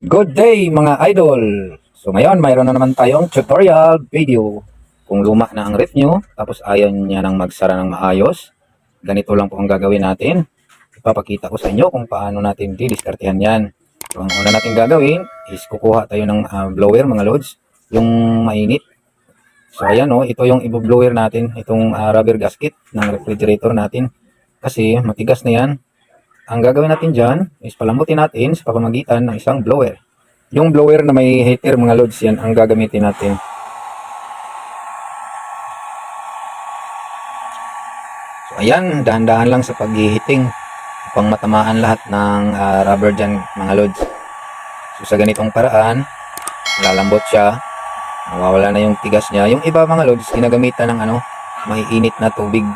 Good day mga idol! So ngayon mayroon na naman tayong tutorial video. Kung luma na ang ref nyo, tapos ayaw niya nang magsara ng maayos, ganito lang po ang gagawin natin. Ipapakita ko sa inyo kung paano natin didiskartehan yan. So ang una natin gagawin is kukuha tayo ng ah, blower mga loads, yung mainit. So ayan o, ito yung i-blower natin, itong ah, rubber gasket ng refrigerator natin. Kasi matigas na yan, ang gagawin natin dyan is palambutin natin sa pamamagitan ng isang blower. Yung blower na may heater mga loads yan ang gagamitin natin. So ayan, dahan-dahan lang sa paghihiting upang matamaan lahat ng ah, rubber dyan mga loads. So sa ganitong paraan, lalambot siya, mawawala na yung tigas niya. Yung iba mga loads, ginagamitan ng ano, maiinit na tubig.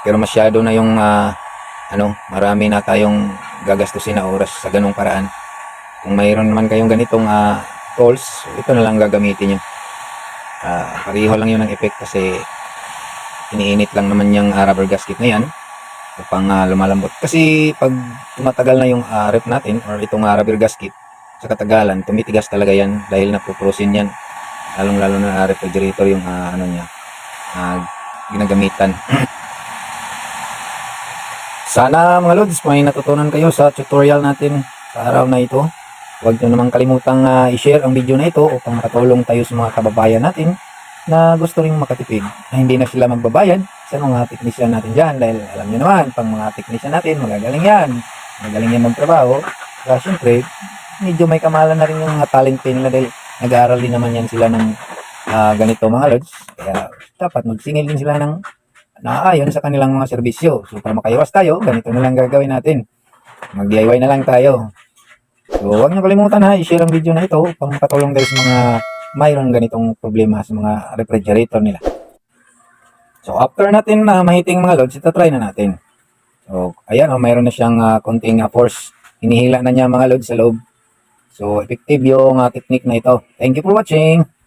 Pero masyado na yung ah, ano, marami na tayong gagastusin na oras sa ganong paraan. Kung mayroon naman kayong ganitong ah, tools, ito na lang gagamitin nyo. Ah, pareho lang yun ang effect kasi iniinit lang naman yung ah, rubber gasket na yan upang ah, lumalambot. Kasi pag tumatagal na yung ah, rep natin or itong ah, rubber gasket, sa katagalan, tumitigas talaga yan dahil napuprusin yan. Lalong lalo na ah, refrigerator yung ah, ano niya, ah, ginagamitan. Sana mga Lods, may natutunan kayo sa tutorial natin sa araw na ito. Huwag nyo namang kalimutang ah, i-share ang video na ito upang makatulong tayo sa mga kababayan natin na gusto ring makatipid na hindi na sila magbabayad sa mga teknisyan natin dyan dahil alam nyo naman, pang mga teknisyan natin, magagaling yan. Magaling yan magtrabaho. Kaya syempre, medyo may kamalan na rin yung mga talent pay nila dahil nag-aaral din naman yan sila ng ah, ganito mga Lods. Kaya dapat magsingil din sila ng naaayon sa kanilang mga serbisyo. So para makaiwas tayo, ganito na lang gagawin natin. Mag-DIY na lang tayo. So huwag niyo kalimutan ha, i-share ang video na ito upang makatulong sa mga mayroon ganitong problema sa mga refrigerator nila. So after natin na mahiting mga loads, ito try na natin. So ayan, oh, mayroon na siyang ah, konting ah, force. Hinihila na niya mga loads sa loob. So effective yung ah, technique na ito. Thank you for watching.